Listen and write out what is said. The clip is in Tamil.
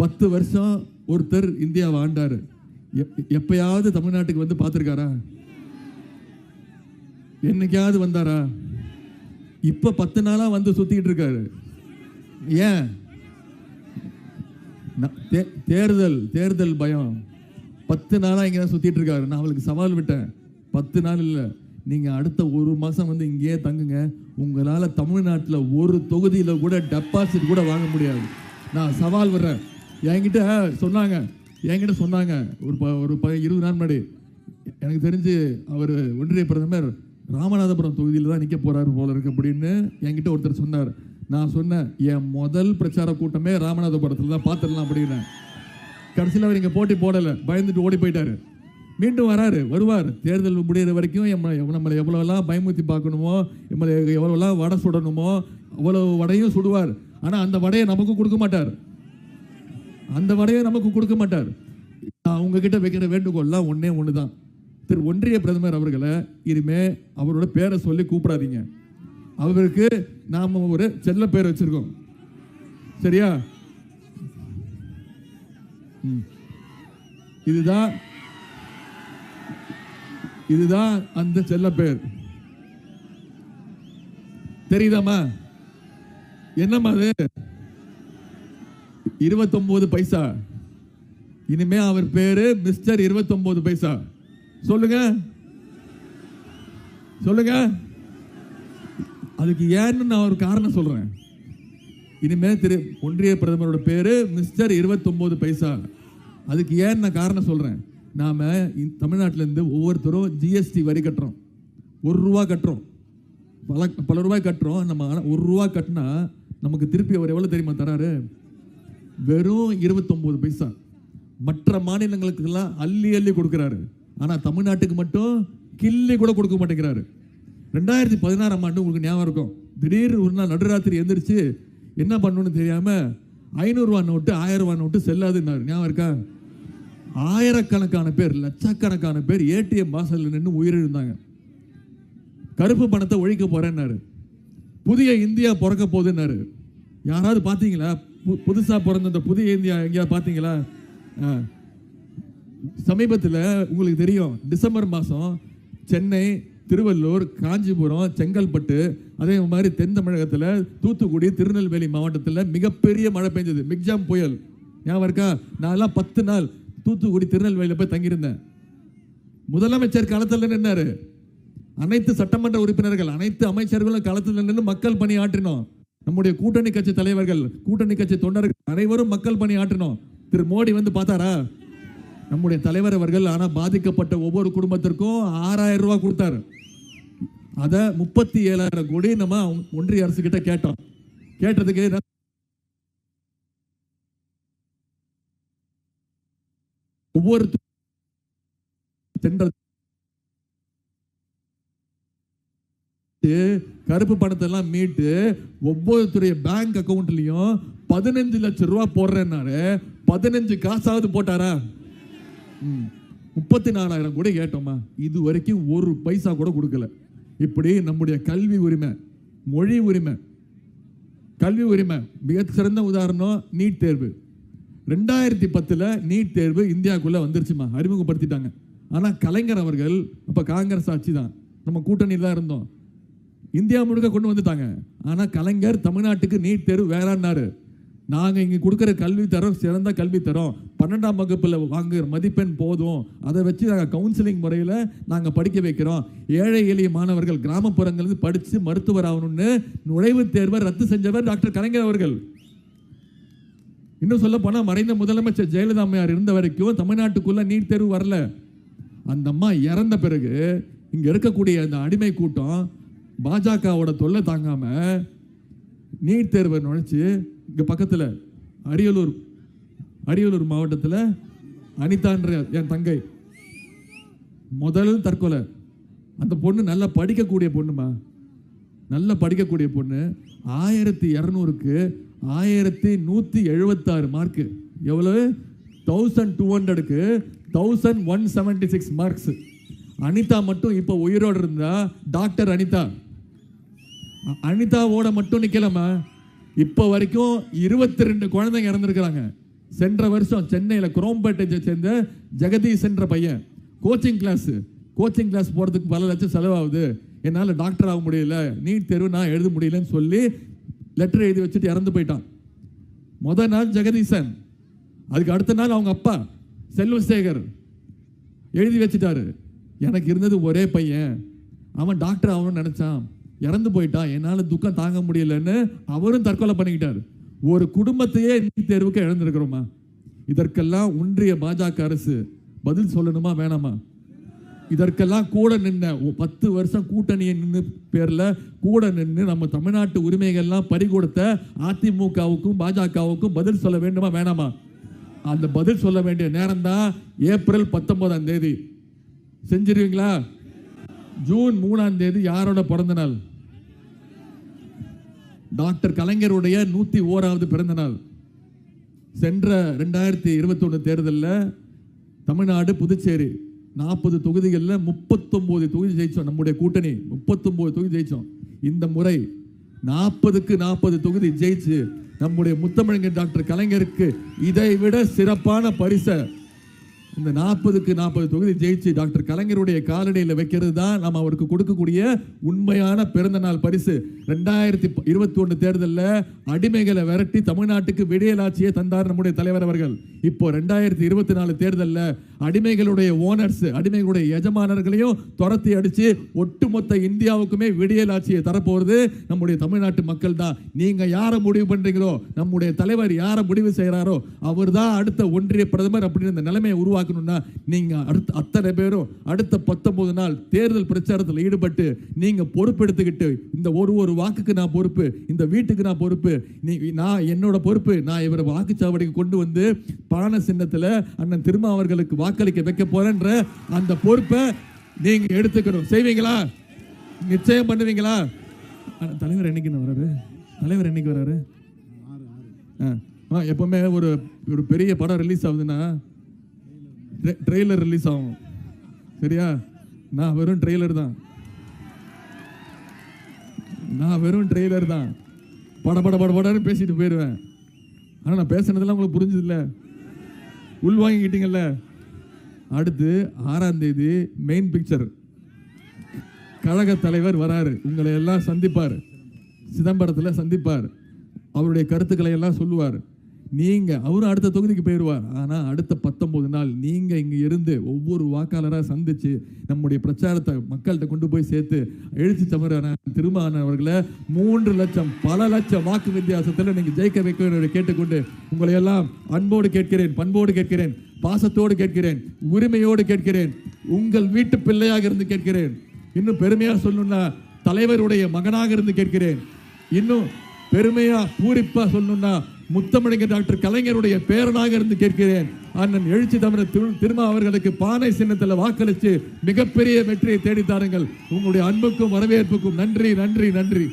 பத்து வருஷம் ஒருத்தர் இந்தியாவை ஆண்டாரு எப்- எப்பயாவது தமிழ்நாட்டுக்கு வந்து பார்த்துருக்காரா? என்னைக்காவது வந்தாரா? இப்ப பத்து நாளா வந்து சுத்திக்கிட்டு இருக்காரு. ஏன்? தே- தேர்தல் தேர்தல் பயம். பத்து நாளா இங்க தான் சுத்திட்டு இருக்காரு. நான் அவளுக்கு சவால் விட்டேன். பத்து நாள் இல்லை. நீங்க அடுத்த ஒரு மாசம் வந்து இங்கேயே தங்குங்க. உங்களால தமிழ்நாட்டில் ஒரு தொகுதியில கூட டெபாசிட் கூட வாங்க முடியாது. நான் சவால் விடுறேன். என்கிட்ட சொன்னாங்க. என்கிட்ட சொன்னாங்க. ஒரு ப- ஒரு ப இருபது நாள் முன்னாடி. எனக்கு தெரிஞ்சு அவர் ஒன்றிய பிரதமர் ராமநாதபுரம் தொகுதியில் தான் நிற்க போகிறாரு போல இருக்கு அப்படின்னு என்கிட்ட ஒருத்தர் சொன்னார். நான் சொன்னேன் என் முதல் பிரச்சார கூட்டமே ராமநாதபுரத்தில் தான் பார்த்துடலாம் அப்படின்னேன் கடைசியில் அவர் இங்கே போட்டி போடலை. பயந்துட்டு ஓடி போயிட்டார். மீண்டும் வராரு வருவார். தேர்தல் முடிகிற வரைக்கும் எம் நம்மளை எவ்வளோலாம் பயமுத்தி பார்க்கணுமோ நம்மளை எவ்வளோலாம் வடை சுடணுமோ அவ்வளோ வடையும் சுடுவார். ஆனால் அந்த வடையை நமக்கும் கொடுக்க மாட்டார். அந்த வடையை நமக்கு கொடுக்க மாட்டார். நான் உங்ககிட்ட வைக்கிற வேண்டுகோள்லாம் ஒன்றே ஒன்று தான் திரு ஒன்றிய பிரதமர் அவர்களை இனிமே அவரோட பேரை சொல்லி கூப்பிடாதீங்க. அவருக்கு நாம் ஒரு செல்ல பேர் வச்சிருக்கோம். சரியா? ம். இதுதான் இதுதான் அந்த செல்ல பேர். தெரியுதாம்மா? என்னம்மா அது? இருபத்தொம்போது பைசா. இனிமே அவர் பேரு மிஸ்டர் இருபத்தொம்போது பைசா. சொல்லுங்க. சொல்லுங்க. அதுக்கு ஏன்னு நான் ஒரு காரணம் சொல்றேன். இனிமே திரு ஒன்றிய பிரதமரோட பேரு மிஸ்டர் இருபத்தொம்போது பைசா. அதுக்கு ஏன் நான் காரணம் சொல்றேன். நாம தமிழ்நாட்டிலேருந்து ஒவ்வொருத்தரும் ஜிஎஸ்டி வரி கட்டுறோம். ஒரு ரூபா கட்டுறோம். பல பல ரூபாய் கட்டுறோம். நம்ம ஒரு ரூபா கட்டினா நமக்கு திருப்பி அவர் எவ்வளோ தெரியுமா தராரு? வெறும் 29 பைசா. மற்ற மாநிலங்களுக்கெல்லாம் அள்ளி அள்ளி கொடுக்குறாரு. ஆனால் தமிழ்நாட்டுக்கு மட்டும் கிள்ளி கூட கொடுக்க மாட்டேங்கிறாரு. ரெண்டாயிரத்தி பதினாறாம் ஆண்டு உங்களுக்கு ஞாபகம் இருக்கும். திடீர் ஒரு நாள் நடுராத்திரி எந்திரிச்சு என்ன பண்ணணும்னு தெரியாமல் ஐநூறுரூவா நோட்டு ஆயிரம் ரூபா நோட்டு செல்லாதுன்னாரு. ஞாபகம் இருக்கா? ஆயிரக்கணக்கான பேர் லட்சக்கணக்கான பேர் ஏடிஎம் வாசல்ல நின்று உயிரிழந்தாங்க. கருப்பு பணத்தை ஒழிக்க போகிறேன்னாரு புதிய இந்தியா பிறக்க போகுதுன்னாரு. யாராவது பார்த்தீங்களா? பு- பிறந்த இந்த புதிய இந்தியா எங்கேயாவது பார்த்தீங்களா? ஆ. சமீபத்தில் உங்களுக்கு தெரியும் டிசம்பர் மாதம் சென்னை திருவள்ளூர் காஞ்சிபுரம் செங்கல்பட்டு அதே மாதிரி தென் தமிழகத்தில் தூத்துக்குடி திருநெல்வேலி மாவட்டத்தில் மிகப்பெரிய மழை பெஞ்சது. மிக்ஜாம் புயல். ஞாபகம் இருக்கா? நான்லாம் பத்து நாள் தூத்துக்குடி திருநெல்வேலியில் போய் தங்கியிருந்தேன். முதலமைச்சர் காலத்தில் நின்னாரு. அனைத்து சட்டமன்ற உறுப்பினர்கள் அனைத்து அமைச்சர்களும் களத்தில் நின்று மக்கள் பணி ஆற்றினோம். நம்முடைய கூட்டணி கட்சி தலைவர்கள் கூட்டணி கட்சி தொண்டர்கள் அனைவரும் மக்கள் பணி ஆற்றினோம். திரு மோடி வந்து பார்த்தாரா? நம்முடைய தலைவர் அவர்கள் ஆனா பாதிக்கப்பட்ட ஒவ்வொரு குடும்பத்திற்கும் ஆறாயிரம் ரூபாய் கொடுத்தாரு. அத முப்பத்தி ஏழாயிரம் கோடி நம்ம ஒன்றிய அரசு கிட்ட கேட்டோம். கேட்டதுக்கு ஒவ்வொரு சென்ற கருப்பு பணத்தை எல்லாம் மீட்டு ஒவ்வொருத்தருடைய பேங்க் அக்கவுண்ட்லயும் பதினஞ்சு லட்சம் ரூபா போடுறேன்னாரு. பதினஞ்சு காசாவது போட்டாரா? ம். முப்பத்தி நாலாயிரம் கூட கேட்டோமா இது வரைக்கும் ஒரு பைசா கூட கொடுக்கல. இப்படி நம்முடைய கல்வி உரிமை மொழி உரிமை கல்வி உரிமை மிக சிறந்த உதாரணம் நீட் தேர்வு. ரெண்டாயிரத்தி பத்தில் நீட் தேர்வு இந்தியாவுக்குள்ளே வந்துருச்சுமா. அறிமுகப்படுத்திட்டாங்க. ஆனால் கலைஞர் அவர்கள் அப்போ காங்கிரஸ் ஆட்சி தான் நம்ம கூட்டணியில் தான் இருந்தோம். இந்தியா முழுக்க கொண்டு வந்துட்டாங்க. ஆனால் கலைஞர் தமிழ்நாட்டுக்கு நீட் தேர்வு வேறான்னாரு நாங்கள் இங்கே கொடுக்குற கல்வி தரம் சிறந்த கல்வி தரோம். பன்னெண்டாம் வகுப்பில் வாங்குகிற மதிப்பெண் போதும். அதை வச்சு நாங்கள் கவுன்சிலிங் முறையில் நாங்கள் படிக்க வைக்கிறோம். ஏழை எளிய மாணவர்கள் கிராமப்புறங்கள்லேருந்து படித்து மருத்துவர் ஆகணும்னு நுழைவுத் தேர்வை ரத்து செஞ்சவர் டாக்டர் கலைஞர் அவர்கள். இன்னும் சொல்ல போனால் மறைந்த முதலமைச்சர் ஜெயலலிதா அம்மையார் இருந்த வரைக்கும் தமிழ்நாட்டுக்குள்ளே நீட் தேர்வு வரல. அந்த அம்மா இறந்த பிறகு இங்கே இருக்கக்கூடிய அந்த அடிமை கூட்டம் பாஜகவோட தொல்லை தாங்காம நீட் தேர்வை நுழைச்சி இங்க பக்கத்துல அரியலூர் அரியலூர் மாவட்டத்தில் அனிதான்ற என் தங்கை. முதல் தற்கொலை. அந்த பொண்ணு நல்லா படிக்கக்கூடிய பொண்ணுமா? நல்லா படிக்கக்கூடிய பொண்ணு. ஆயிரத்தி இரநூறுக்கு ஆயிரத்தி நூற்றி எழுபத்தாறு மார்க்கு எவ்வளவு? தௌசண்ட் டூ ஹண்ட்ரடுக்கு thousand one seventy six marks Anitha மட்டும் இப்போ உயிரோடு இருந்தால் டாக்டர் அனிதா. அனிதாவோட மட்டும் நிற்கலாமா இப்போ வரைக்கும் இருபத்தி ரெண்டு குழந்தைங்க இறந்துருக்கிறாங்க. சென்ற வருஷம் சென்னையில் குரோம்பேட்டை சேர்ந்த ஜெகதீஷ் என்ற பையன். கோச்சிங் கிளாஸு கோச்சிங் கிளாஸ் போகிறதுக்கு பல லட்சம் செலவாகுது. என்னால் டாக்டர் ஆக முடியல. நீட் தேர்வு நான் எழுத முடியலன்னு சொல்லி லெட்டர் எழுதி வச்சுட்டு இறந்து போயிட்டான். முத நாள் ஜெகதீசன். அதுக்கு அடுத்த நாள் அவங்க அப்பா செல்வசேகர் எழுதி வச்சுட்டாரு. எனக்கு இருந்தது ஒரே பையன். அவன் டாக்டர் ஆகணும்னு நினச்சான். இறந்து போயிட்டான் என்னால் துக்கம் தாங்க முடியலன்னு அவரும் தற்கொலை பண்ணிக்கிட்டார். ஒரு குடும்பத்தையே நீட் தேர்வுக்கு இழந்திருக்கிறோமா? இதற்கெல்லாம் ஒன்றிய பாஜக அரசு பதில் சொல்லணுமா வேணாமா? இதற்கெல்லாம் கூட நின்ன பத்து வருஷம் கூட்டணியை நின்று பேரில் கூட நின்று நம்ம தமிழ்நாட்டு உரிமைகள்லாம் பறிகொடுத்த அதிமுகவுக்கும் பாஜகவுக்கும் பதில் சொல்ல வேண்டுமா வேணாமா? அந்த பதில் சொல்ல வேண்டிய நேரம் தான் ஏப்ரல் பத்தொன்பதாம் தேதி. செஞ்சிருவீங்களா? ஜூன் மூணாம் தேதி யாரோட பிறந்த நாள்? டாக்டர் கலைஞருடைய நூற்றி ஓராவது பிறந்த நாள். சென்ற ரெண்டாயிரத்தி இருபத்தொன்று தேர்தலில் தமிழ்நாடு புதுச்சேரி நாற்பது தொகுதிகளில் முப்பத்தொம்போது தொகுதி ஜெயித்தோம் நம்முடைய கூட்டணி முப்பத்தொம்போது தொகுதி ஜெயிச்சோம். இந்த முறை நாற்பதுக்கு நாற்பது தொகுதி ஜெயிச்சு நம்முடைய முத்தமிழங்க டாக்டர் கலைஞருக்கு இதை விட சிறப்பான பரிசை இந்த நாற்பதுக்கு நாற்பது தொகுதி ஜெயிச்சு டாக்டர் கலைஞருடைய காலடியில் வைக்கிறது தான் நம்ம அவருக்கு கொடுக்கக்கூடிய உண்மையான பிறந்த நாள் பரிசு. ரெண்டாயிரத்தி இருபத்தி ஒன்று தேர்தலில் அடிமைகளை விரட்டி தமிழ்நாட்டுக்கு விடியலாட்சியை தந்தார் நம்முடைய தலைவர் அவர்கள். இப்போ ரெண்டாயிரத்தி இருபத்தி நாலு தேர்தலில் அடிமைகளுடைய ஓனர்ஸ் அடிமைகளுடைய எஜமானர்களையும் துரத்தி அடித்து ஒட்டுமொத்த இந்தியாவுக்குமே விடியலாட்சியை தரப்போகிறது நம்முடைய தமிழ்நாட்டு மக்கள் தான். நீங்கள் யாரை முடிவு பண்ணுறீங்களோ நம்முடைய தலைவர் யாரை முடிவு செய்கிறாரோ அவர் தான் அடுத்த ஒன்றிய பிரதமர் அப்படின்னு இந்த நிலைமையை உருவாக்கணும்னா நீங்க அடுத்த அத்தனை பேரும் அடுத்த பத்தொன்பது நாள் தேர்தல் பிரச்சாரத்தில் ஈடுபட்டு நீங்க பொறுப்பெடுத்துக்கிட்டு இந்த ஒரு ஒரு வாக்குக்கு நான் பொறுப்பு இந்த வீட்டுக்கு நான் பொறுப்பு நீ நான் என்னோட பொறுப்பு நான் இவரை வாக்குச்சாவடிக்கு கொண்டு வந்து பான சின்னத்துல அண்ணன் திருமா அவர்களுக்கு வாக்களிக்க வைக்க போறேன்ற அந்த பொறுப்பை நீங்க எடுத்துக்கணும். செய்வீங்களா? நிச்சயம் பண்ணுவீங்களா? தலைவர் என்னைக்கு வராரு? தலைவர் என்னைக்கு வராரு? ஆ, எப்பவுமே ஒரு ஒரு பெரிய படம் ரிலீஸ் ஆகுதுன்னா ட்ரெய்லர் ரிலீஸ் ஆகும். சரியா? நான் வெறும் ட்ரெய்லர் தான். நான் வெறும் ட்ரெய்லர் தான். பட பட பட படன்னு பேசிட்டு போயிடுவேன். ஆனால் நான் பேசுனதெல்லாம் உங்களுக்கு புரிஞ்சதில்ல? உள் வாங்கிக்கிட்டீங்கல்ல? அடுத்து ஆறாம் தேதி மெயின் பிக்சர் கழக தலைவர் வராரு. உங்களை எல்லாம் சந்திப்பார். சிதம்பரத்தில் சந்திப்பார். அவருடைய கருத்துக்களை எல்லாம் சொல்லுவார். நீங்கள் அவரும் அடுத்த தொகுதிக்கு போயிடுவார். ஆனால் அடுத்த பத்தொன்பது நாள் நீங்கள் இங்கே இருந்து ஒவ்வொரு வாக்காளராக சந்தித்து நம்முடைய பிரச்சாரத்தை மக்கள்கிட்ட கொண்டு போய் சேர்த்து எழுச்சி தமிழரான திருமானவர்களை மூன்று லட்சம் பல லட்சம் வாக்கு வித்தியாசத்தில் நீங்கள் ஜெயிக்க வைக்க என்று கேட்டுக்கொண்டு உங்களை எல்லாம் அன்போடு கேட்கிறேன் பண்போடு கேட்கிறேன் பாசத்தோடு கேட்கிறேன் உரிமையோடு கேட்கிறேன் உங்கள் வீட்டு பிள்ளையாக இருந்து கேட்கிறேன். இன்னும் பெருமையாக சொல்லணும்னா தலைவருடைய மகனாக இருந்து கேட்கிறேன். இன்னும் பெருமையாக பூரிப்பாக சொல்லணும்னா முத்தமிழங்க டாக்டர் கலைஞருடைய பேரனாக இருந்து கேட்கிறேன். அண்ணன் எழுச்சி தமிழர் திரு திருமா அவர்களுக்கு பானை சின்னத்தில் வாக்களித்து மிகப்பெரிய வெற்றியை தேடித்தாருங்கள் உங்களுடைய அன்புக்கும் வரவேற்புக்கும் நன்றி நன்றி நன்றி.